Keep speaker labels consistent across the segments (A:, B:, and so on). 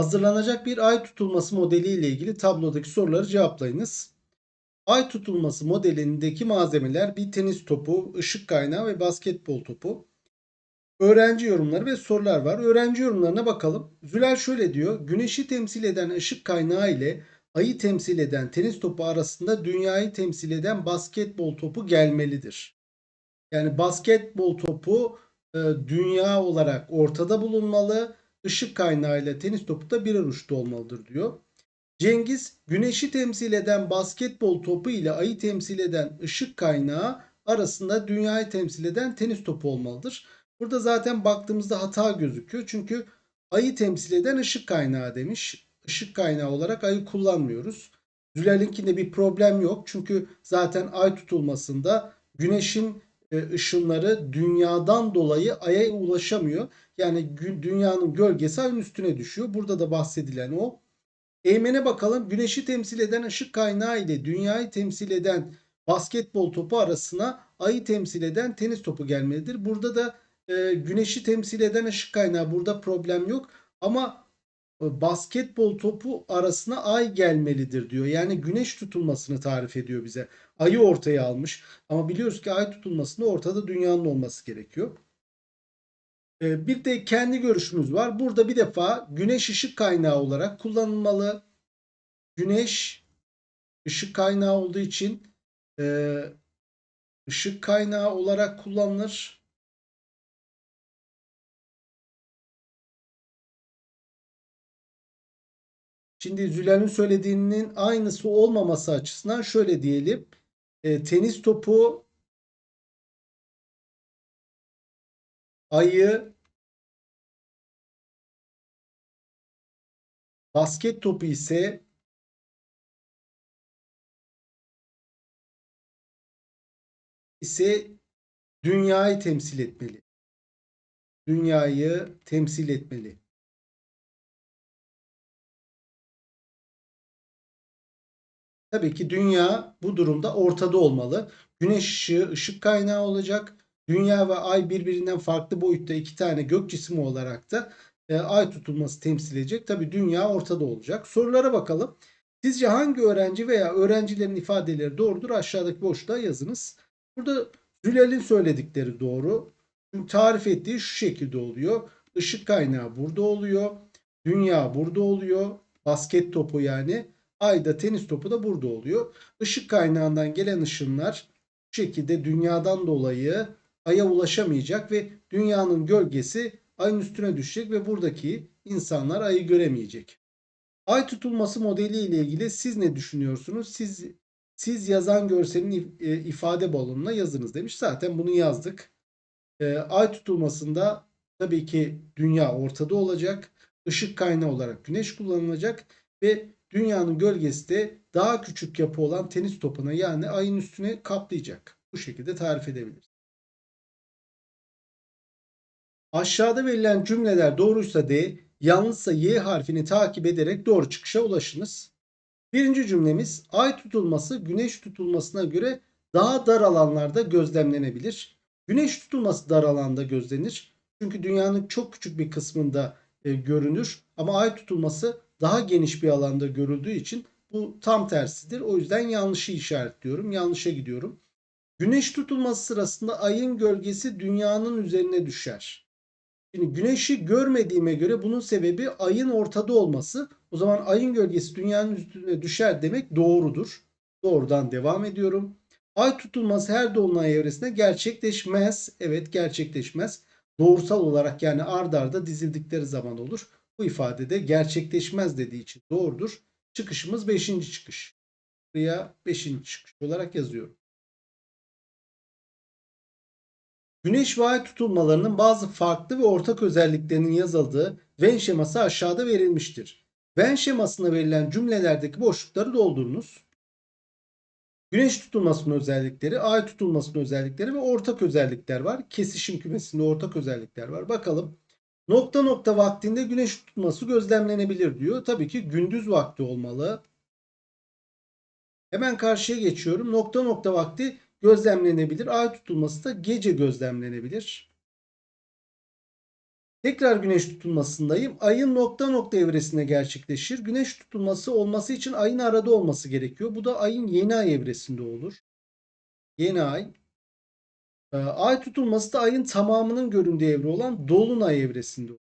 A: Hazırlanacak bir ay tutulması modeli ile ilgili tablodaki soruları cevaplayınız. Ay tutulması modelindeki malzemeler bir tenis topu, ışık kaynağı ve basketbol topu. Öğrenci yorumları ve sorular var. Öğrenci yorumlarına bakalım. Zülal şöyle diyor. Güneşi temsil eden ışık kaynağı ile ayı temsil eden tenis topu arasında dünyayı temsil eden basketbol topu gelmelidir. Yani basketbol topu e, dünya olarak ortada bulunmalı. Işık kaynağıyla tenis topu da birer uçta olmalıdır diyor. Cengiz güneşi temsil eden basketbol topu ile ayı temsil eden ışık kaynağı arasında dünyayı temsil eden tenis topu olmalıdır. Burada zaten baktığımızda hata gözüküyor. Çünkü ayı temsil eden ışık kaynağı demiş. Işık kaynağı olarak ayı kullanmıyoruz. Zülal'inkinde bir problem yok. Çünkü zaten ay tutulmasında güneşin ışınları dünyadan dolayı aya ulaşamıyor. Yani dünyanın gölgesi ayın üstüne düşüyor. Burada da bahsedilen o. Eğmene bakalım. Güneşi temsil eden ışık kaynağı ile dünyayı temsil eden basketbol topu arasına ayı temsil eden tenis topu gelmelidir. Burada da e, güneşi temsil eden ışık kaynağı burada problem yok. Ama e, basketbol topu arasına ay gelmelidir diyor. Yani güneş tutulmasını tarif ediyor bize. Ayı ortaya almış. Ama biliyoruz ki ay tutulmasında ortada dünyanın olması gerekiyor. E, bir de kendi görüşümüz var. Burada bir defa güneş ışık kaynağı olarak kullanılmalı. Güneş ışık kaynağı olduğu için e, ışık kaynağı olarak kullanılır. Şimdi Zülal'in söylediğinin aynısı olmaması açısından şöyle diyelim. E, tenis topu ayı basket topu ise ise dünyayı temsil etmeli. Dünyayı temsil etmeli. Tabii ki dünya bu durumda ortada olmalı. Güneş ışığı ışık kaynağı olacak. Dünya ve ay birbirinden farklı boyutta iki tane gök cismi olarak da e, ay tutulması temsil edecek. Tabii dünya ortada olacak. Sorulara bakalım. Sizce hangi öğrenci veya öğrencilerin ifadeleri doğrudur? Aşağıdaki boşluğa yazınız. Burada Zülal'in söyledikleri doğru. Çünkü tarif ettiği şu şekilde oluyor. Işık kaynağı burada oluyor. Dünya burada oluyor. Basket topu yani. Ayda tenis topu da burada oluyor. Işık kaynağından gelen ışınlar bu şekilde dünyadan dolayı aya ulaşamayacak ve dünyanın gölgesi ayın üstüne düşecek ve buradaki insanlar ayı göremeyecek. Ay tutulması modeli ile ilgili siz ne düşünüyorsunuz? Siz siz yazan görselin e, ifade balonuna yazınız demiş. Zaten bunu yazdık. E, ay tutulmasında tabii ki dünya ortada olacak. Işık kaynağı olarak güneş kullanılacak ve dünyanın gölgesi de daha küçük yapı olan tenis topuna yani ayın üstüne kaplayacak. Bu şekilde tarif edebiliriz. Aşağıda verilen cümleler doğruysa D, yanlışsa Y harfini takip ederek doğru çıkışa ulaşınız. Birinci cümlemiz ay tutulması güneş tutulmasına göre daha dar alanlarda gözlemlenebilir. Güneş tutulması dar alanda gözlenir. Çünkü dünyanın çok küçük bir kısmında e, görünür. Ama ay tutulması daha geniş bir alanda görüldüğü için bu tam tersidir. O yüzden yanlışı işaretliyorum. Yanlışa gidiyorum. Güneş tutulması sırasında ayın gölgesi dünyanın üzerine düşer. Şimdi güneşi görmediğime göre bunun sebebi ayın ortada olması. O zaman ayın gölgesi dünyanın üstüne düşer demek doğrudur. Doğrudan devam ediyorum. Ay tutulması her dolunay evresinde gerçekleşmez. Evet gerçekleşmez. Doğrusal olarak yani ard arda dizildikleri zaman olur. Bu ifadede gerçekleşmez dediği için doğrudur. Çıkışımız 5. çıkış. Buraya 5. çıkış olarak yazıyorum. Güneş ve ay tutulmalarının bazı farklı ve ortak özelliklerinin yazıldığı Venn şeması aşağıda verilmiştir. Venn şemasına verilen cümlelerdeki boşlukları doldurunuz. Güneş tutulmasının özellikleri, ay tutulmasının özellikleri ve ortak özellikler var. Kesişim kümesinde ortak özellikler var. Bakalım Nokta nokta vaktinde güneş tutulması gözlemlenebilir diyor. Tabii ki gündüz vakti olmalı. Hemen karşıya geçiyorum. Nokta nokta vakti gözlemlenebilir. Ay tutulması da gece gözlemlenebilir. Tekrar güneş tutulmasındayım. Ayın nokta nokta evresinde gerçekleşir. Güneş tutulması olması için ayın arada olması gerekiyor. Bu da ayın yeni ay evresinde olur. Yeni ay. Ee, ay tutulması da ayın tamamının göründüğü evre olan dolunay evresinde olur.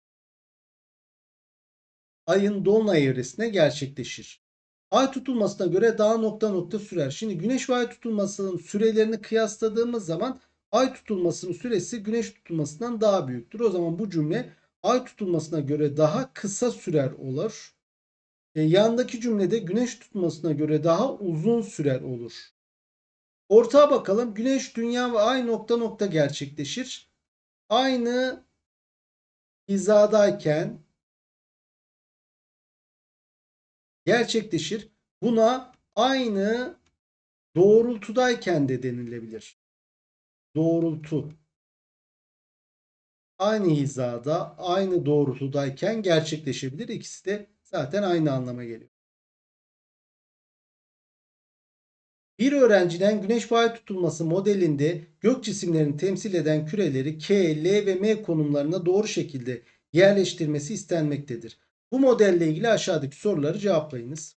A: Ayın dolunay evresinde gerçekleşir. Ay tutulmasına göre daha nokta nokta sürer. Şimdi güneş ve ay tutulmasının sürelerini kıyasladığımız zaman ay tutulmasının süresi güneş tutulmasından daha büyüktür. O zaman bu cümle ay tutulmasına göre daha kısa sürer olur. E, yandaki cümlede güneş tutulmasına göre daha uzun sürer olur. Ortağa bakalım. Güneş, dünya ve ay nokta nokta gerçekleşir. Aynı hizadayken gerçekleşir. Buna aynı doğrultudayken de denilebilir. Doğrultu. Aynı hizada, aynı doğrultudayken gerçekleşebilir. İkisi de zaten aynı anlama geliyor. Bir öğrenciden güneş ay tutulması modelinde gök cisimlerini temsil eden küreleri K, L ve M konumlarına doğru şekilde yerleştirmesi istenmektedir. Bu modelle ilgili aşağıdaki soruları cevaplayınız.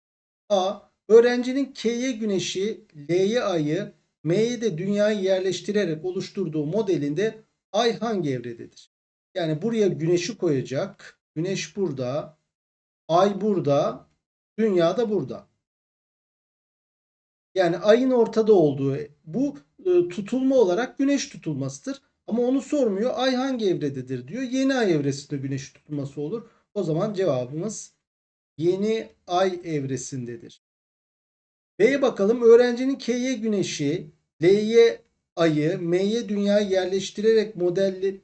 A: A. Öğrencinin K'ye güneşi, L'ye ayı, M'ye de dünyayı yerleştirerek oluşturduğu modelinde ay hangi evrededir? Yani buraya güneşi koyacak. Güneş burada, ay burada, dünya da burada. Yani ayın ortada olduğu bu e, tutulma olarak güneş tutulmasıdır. Ama onu sormuyor. Ay hangi evrededir diyor. Yeni ay evresinde güneş tutulması olur. O zaman cevabımız yeni ay evresindedir. B'ye bakalım. Öğrencinin K'ye güneşi, L'ye ayı, M'ye dünyayı yerleştirerek modelli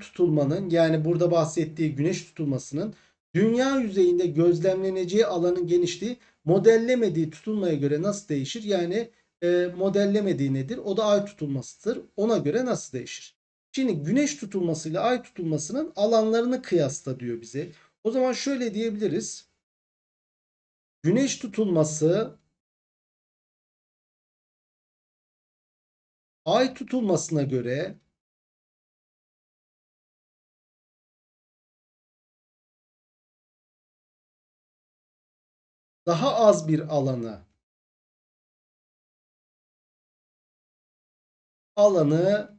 A: tutulmanın yani burada bahsettiği güneş tutulmasının dünya yüzeyinde gözlemleneceği alanın genişliği modellemediği tutulmaya göre nasıl değişir? Yani e, modellemediği nedir? O da ay tutulmasıdır. Ona göre nasıl değişir? Şimdi güneş tutulmasıyla ay tutulmasının alanlarını kıyasla diyor bize. O zaman şöyle diyebiliriz. Güneş tutulması ay tutulmasına göre daha az bir alanı alanı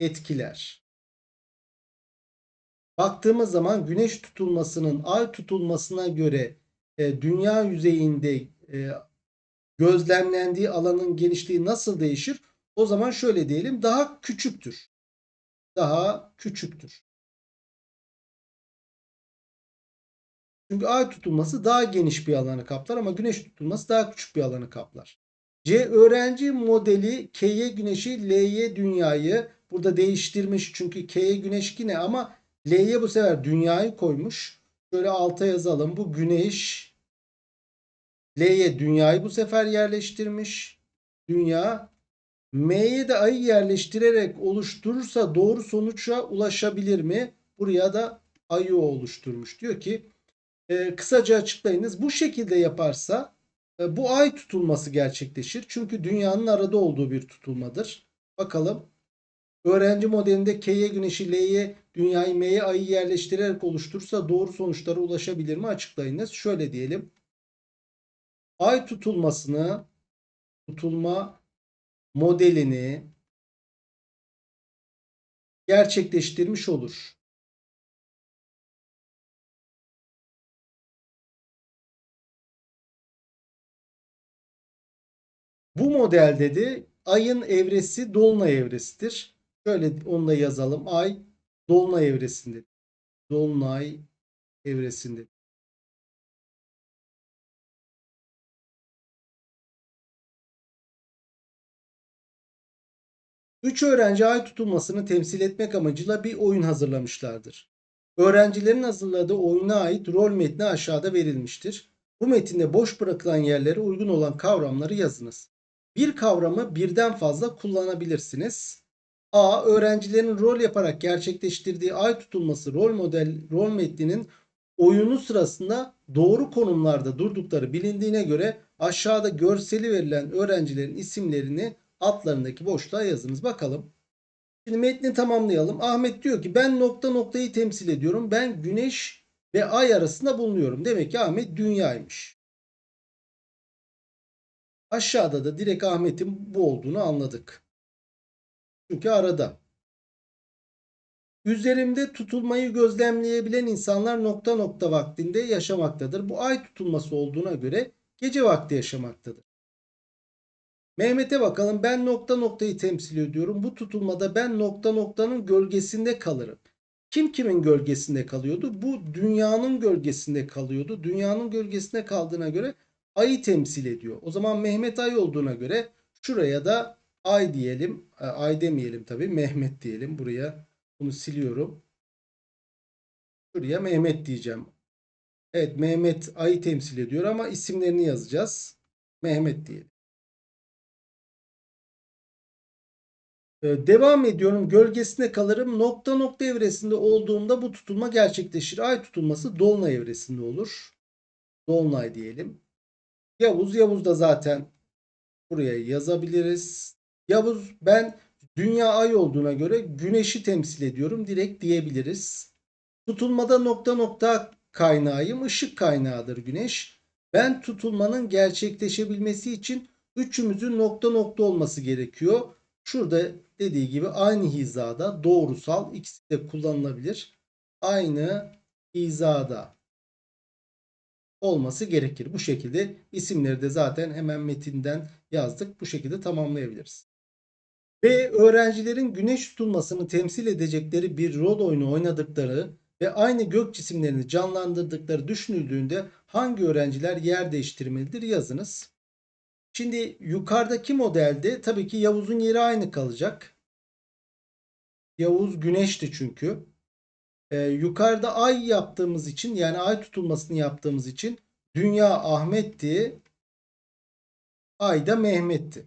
A: etkiler. Baktığımız zaman güneş tutulmasının ay tutulmasına göre e, dünya yüzeyinde e, gözlemlendiği alanın genişliği nasıl değişir? O zaman şöyle diyelim daha küçüktür. Daha küçüktür. Çünkü ay tutulması daha geniş bir alanı kaplar ama güneş tutulması daha küçük bir alanı kaplar. C öğrenci modeli K'ye güneşi L'ye dünyayı burada değiştirmiş. Çünkü K'ye güneş yine ama L'ye bu sefer dünyayı koymuş. Şöyle alta yazalım. Bu güneş L'ye dünyayı bu sefer yerleştirmiş. Dünya M'ye de ayı yerleştirerek oluşturursa doğru sonuça ulaşabilir mi? Buraya da ayı oluşturmuş. Diyor ki e, kısaca açıklayınız. Bu şekilde yaparsa e, bu ay tutulması gerçekleşir. Çünkü dünyanın arada olduğu bir tutulmadır. Bakalım. Öğrenci modelinde K'ye güneşi, L'ye dünyayı, M'ye ayı yerleştirerek oluşturursa doğru sonuçlara ulaşabilir mi? Açıklayınız. Şöyle diyelim. Ay tutulmasını tutulma modelini gerçekleştirmiş olur. Bu modelde de ayın evresi dolunay evresidir. Şöyle onu da yazalım. Ay dolunay evresinde. Dolunay evresinde. Üç öğrenci ay tutulmasını temsil etmek amacıyla bir oyun hazırlamışlardır. Öğrencilerin hazırladığı oyuna ait rol metni aşağıda verilmiştir. Bu metinde boş bırakılan yerlere uygun olan kavramları yazınız. Bir kavramı birden fazla kullanabilirsiniz. A. Öğrencilerin rol yaparak gerçekleştirdiği ay tutulması rol model rol metninin oyunu sırasında doğru konumlarda durdukları bilindiğine göre aşağıda görseli verilen öğrencilerin isimlerini altlarındaki boşluğa yazınız. Bakalım. Şimdi metni tamamlayalım. Ahmet diyor ki ben nokta noktayı temsil ediyorum. Ben güneş ve ay arasında bulunuyorum. Demek ki Ahmet dünyaymış. Aşağıda da direkt Ahmet'in bu olduğunu anladık. Çünkü arada. Üzerimde tutulmayı gözlemleyebilen insanlar nokta nokta vaktinde yaşamaktadır. Bu ay tutulması olduğuna göre gece vakti yaşamaktadır. Mehmet'e bakalım. Ben nokta noktayı temsil ediyorum. Bu tutulmada ben nokta noktanın gölgesinde kalırım. Kim kimin gölgesinde kalıyordu? Bu dünyanın gölgesinde kalıyordu. Dünyanın gölgesinde kaldığına göre ayı temsil ediyor. O zaman Mehmet ay olduğuna göre şuraya da ay diyelim. E, Ay demeyelim tabii. Mehmet diyelim. Buraya bunu siliyorum. Şuraya Mehmet diyeceğim. Evet Mehmet ayı temsil ediyor ama isimlerini yazacağız. Mehmet diyelim. Ee, Devam ediyorum. Gölgesinde kalırım. Nokta nokta evresinde olduğumda bu tutulma gerçekleşir. Ay tutulması dolunay evresinde olur. Dolunay diyelim. Yavuz. Yavuz da zaten buraya yazabiliriz. Yavuz ben dünya ay olduğuna göre güneşi temsil ediyorum. Direkt diyebiliriz. Tutulmada nokta nokta kaynağıyım. Işık kaynağıdır güneş. Ben tutulmanın gerçekleşebilmesi için üçümüzün nokta nokta olması gerekiyor. Şurada dediği gibi aynı hizada doğrusal ikisi de kullanılabilir. Aynı hizada olması gerekir. Bu şekilde isimleri de zaten hemen metinden yazdık. Bu şekilde tamamlayabiliriz. Ve öğrencilerin güneş tutulmasını temsil edecekleri bir rol oyunu oynadıkları ve aynı gök cisimlerini canlandırdıkları düşünüldüğünde hangi öğrenciler yer değiştirmelidir yazınız. Şimdi yukarıdaki modelde tabii ki Yavuz'un yeri aynı kalacak. Yavuz güneşti çünkü. Ee, yukarıda ay yaptığımız için yani ay tutulmasını yaptığımız için dünya Ahmet'ti. Ay da Mehmet'ti.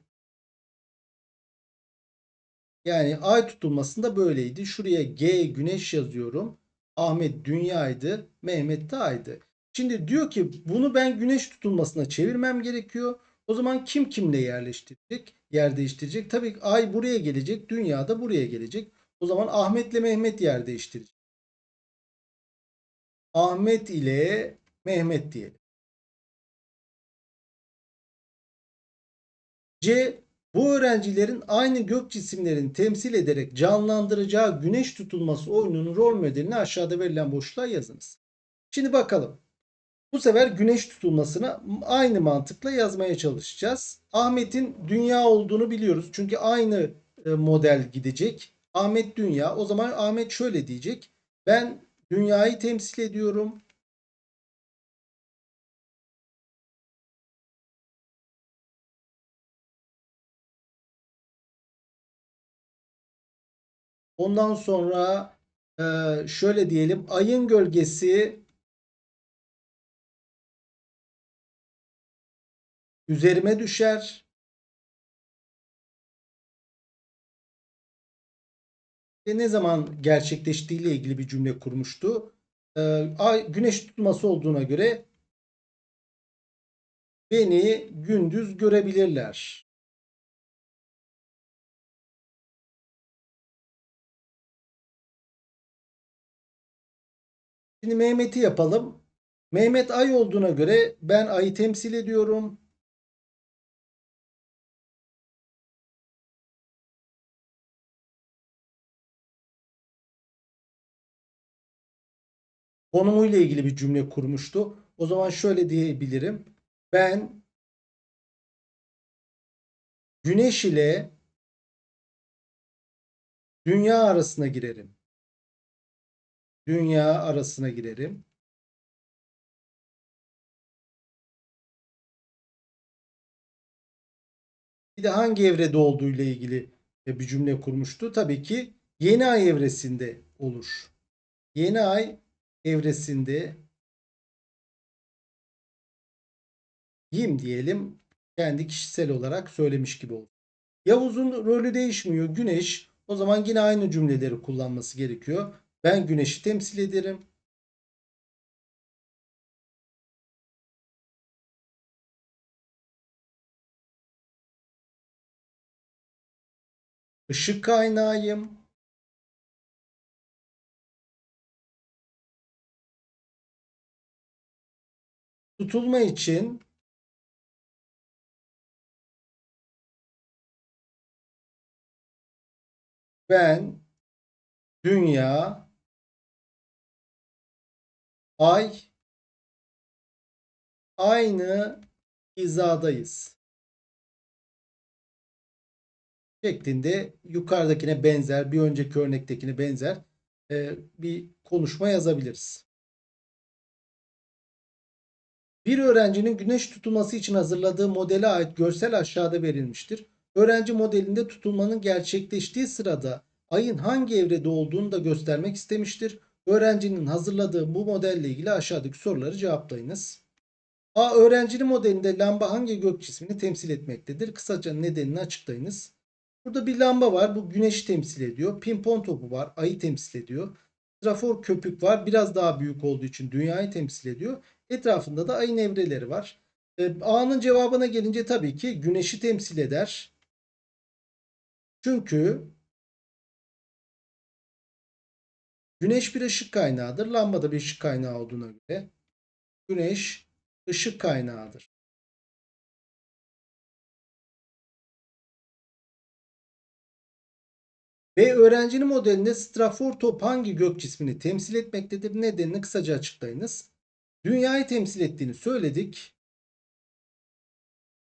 A: Yani ay tutulmasında böyleydi. Şuraya G güneş yazıyorum. Ahmet dünyaydı. Mehmet de aydı. Şimdi diyor ki bunu ben güneş tutulmasına çevirmem gerekiyor. O zaman kim kimle yerleştirecek? Yer değiştirecek. Tabii ay buraya gelecek. Dünya da buraya gelecek. O zaman Ahmet ile Mehmet yer değiştirecek. Ahmet ile Mehmet diyelim. C. Bu öğrencilerin aynı gök cisimlerini temsil ederek canlandıracağı güneş tutulması oyununun rol modelini aşağıda verilen boşluğa yazınız. Şimdi bakalım. Bu sefer güneş tutulmasını aynı mantıkla yazmaya çalışacağız. Ahmet'in dünya olduğunu biliyoruz. Çünkü aynı e, model gidecek. Ahmet dünya. O zaman Ahmet şöyle diyecek. Ben dünyayı temsil ediyorum. Ondan sonra e, şöyle diyelim. Ayın gölgesi üzerime düşer. Ne zaman gerçekleştiği ile ilgili bir cümle kurmuştu. Ee, ay güneş tutulması olduğuna göre beni gündüz görebilirler. Şimdi Mehmet'i yapalım. Mehmet ay olduğuna göre ben ayı temsil ediyorum. Konumuyla ilgili bir cümle kurmuştu. O zaman şöyle diyebilirim. Ben güneş ile dünya arasına girerim. Dünya arasına girerim. Bir de hangi evrede olduğu ile ilgili bir cümle kurmuştu. Tabii ki yeni ay evresinde olur. Yeni ay evresinde yim diyelim kendi kişisel olarak söylemiş gibi oldu. Yavuz'un rolü değişmiyor. Güneş o zaman yine aynı cümleleri kullanması gerekiyor. Ben güneşi temsil ederim. Işık kaynağıyım. Tutulma için ben dünya ay aynı hizadayız. Şeklinde yukarıdakine benzer, bir önceki örnektekine benzer e, bir konuşma yazabiliriz. Bir öğrencinin güneş tutulması için hazırladığı modele ait görsel aşağıda verilmiştir. Öğrenci modelinde tutulmanın gerçekleştiği sırada ayın hangi evrede olduğunu da göstermek istemiştir. Öğrencinin hazırladığı bu modelle ilgili aşağıdaki soruları cevaplayınız. A. Öğrencinin modelinde lamba hangi gök cismini temsil etmektedir? Kısaca nedenini açıklayınız. Burada bir lamba var. Bu güneşi temsil ediyor. Pimpon topu var. Ayı temsil ediyor. Trafor köpük var. Biraz daha büyük olduğu için dünyayı temsil ediyor. Etrafında da ayın evreleri var. E, A'nın cevabına gelince tabii ki güneşi temsil eder. Çünkü güneş bir ışık kaynağıdır. Lamba da bir ışık kaynağı olduğuna göre güneş ışık kaynağıdır. Ve öğrencinin modelinde strafor top hangi gök cismini temsil etmektedir? Nedenini kısaca açıklayınız. Dünyayı temsil ettiğini söyledik.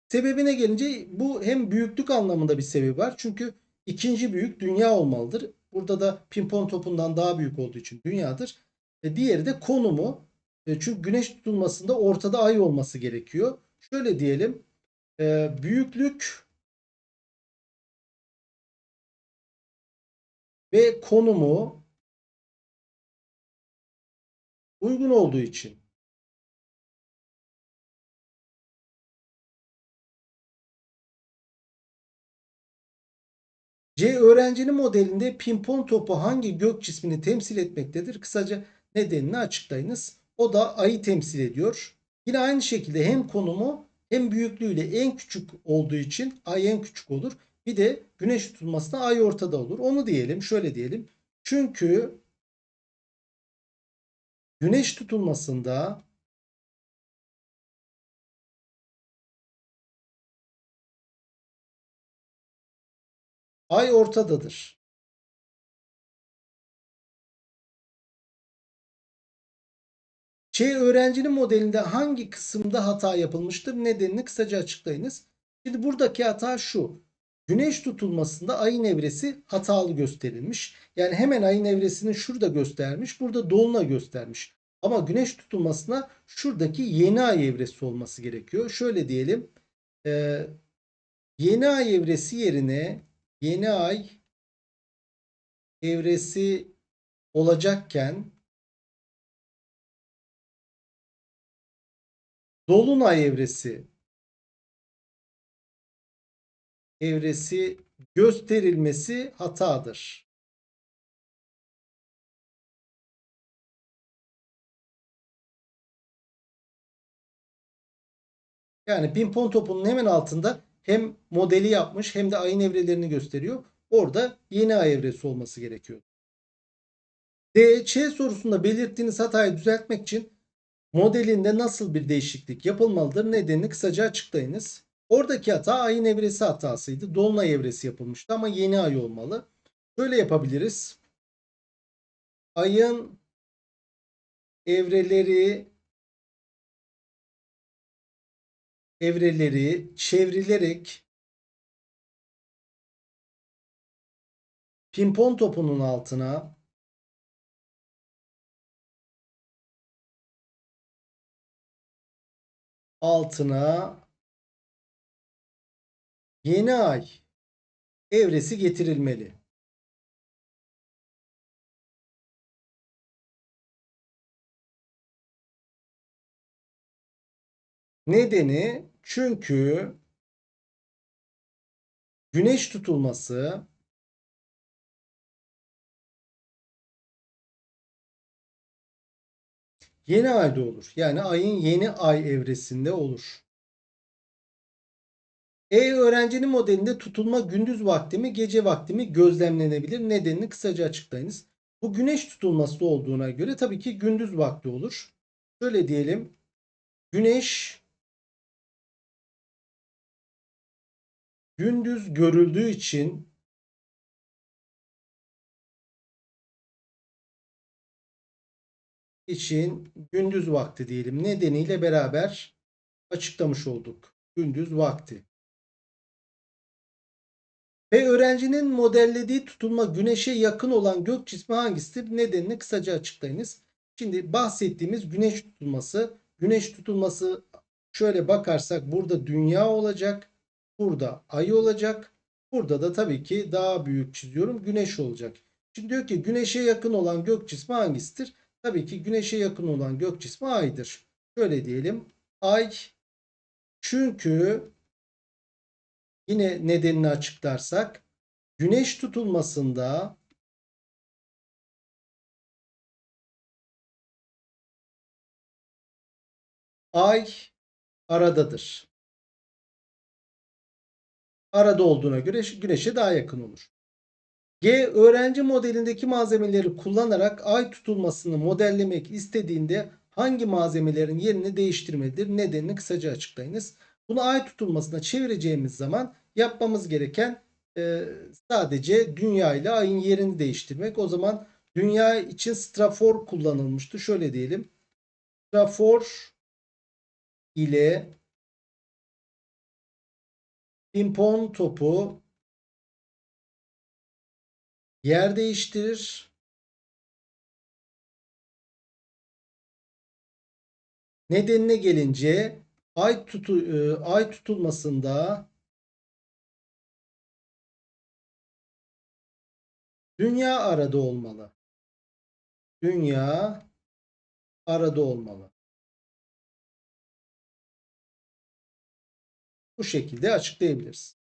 A: Sebebine gelince bu hem büyüklük anlamında bir sebebi var. Çünkü ikinci büyük dünya olmalıdır. Burada da pimpon topundan daha büyük olduğu için dünyadır. E, diğeri de konumu. E, çünkü güneş tutulmasında ortada ay olması gerekiyor. Şöyle diyelim. E, büyüklük ve konumu uygun olduğu için C öğrencinin modelinde pimpon topu hangi gök cismini temsil etmektedir? Kısaca nedenini açıklayınız. O da ayı temsil ediyor. Yine aynı şekilde hem konumu hem büyüklüğüyle en küçük olduğu için ay en küçük olur. Bir de güneş tutulmasında ay ortada olur. Onu diyelim, şöyle diyelim. Çünkü güneş tutulmasında ay ortadadır. Ç öğrencinin modelinde hangi kısımda hata yapılmıştır? Nedenini kısaca açıklayınız. Şimdi buradaki hata şu. Güneş tutulmasında ayın evresi hatalı gösterilmiş. Yani hemen ayın evresini şurada göstermiş. Burada doluna göstermiş. Ama güneş tutulmasına şuradaki yeni ay evresi olması gerekiyor. Şöyle diyelim. E, yeni ay evresi yerine yeni ay evresi olacakken dolunay evresi evresi gösterilmesi hatadır. Yani pimpon topunun hemen altında hem modeli yapmış hem de ayın evrelerini gösteriyor. Orada yeni ay evresi olması gerekiyor. D, Ç sorusunda belirttiğiniz hatayı düzeltmek için modelinde nasıl bir değişiklik yapılmalıdır? Nedenini kısaca açıklayınız. Oradaki hata ayın evresi hatasıydı. Dolunay evresi yapılmıştı ama yeni ay olmalı. Böyle yapabiliriz. Ayın evreleri evreleri çevrilerek pimpon topunun altına altına yeni ay evresi getirilmeli. Nedeni çünkü güneş tutulması yeni ayda olur. Yani ayın yeni ay evresinde olur. E öğrencinin modelinde tutulma gündüz vakti mi gece vakti mi gözlemlenebilir. Nedenini kısaca açıklayınız. Bu güneş tutulması olduğuna göre tabii ki gündüz vakti olur. Şöyle diyelim. Güneş gündüz görüldüğü için için gündüz vakti diyelim nedeniyle beraber açıklamış olduk. Gündüz vakti. Ve öğrencinin modellediği tutulma güneşe yakın olan gök cismi hangisidir? Nedenini kısaca açıklayınız. Şimdi bahsettiğimiz güneş tutulması. Güneş tutulması şöyle bakarsak burada dünya olacak. Burada ay olacak. Burada da tabii ki daha büyük çiziyorum. Güneş olacak. Şimdi diyor ki güneşe yakın olan gök cismi hangisidir? Tabii ki güneşe yakın olan gök cismi aydır. Şöyle diyelim. Ay çünkü yine nedenini açıklarsak güneş tutulmasında ay aradadır. Arada olduğuna göre güneşe daha yakın olur. G öğrenci modelindeki malzemeleri kullanarak ay tutulmasını modellemek istediğinde hangi malzemelerin yerini değiştirmelidir? Nedenini kısaca açıklayınız. Bunu ay tutulmasına çevireceğimiz zaman yapmamız gereken e, sadece dünya ile ayın yerini değiştirmek. O zaman dünya için strafor kullanılmıştı. Şöyle diyelim. Strafor ile pimpon topu yer değiştirir. Nedenine gelince ay tutu e, ay tutulmasında dünya arada olmalı. Dünya arada olmalı. Bu şekilde açıklayabiliriz.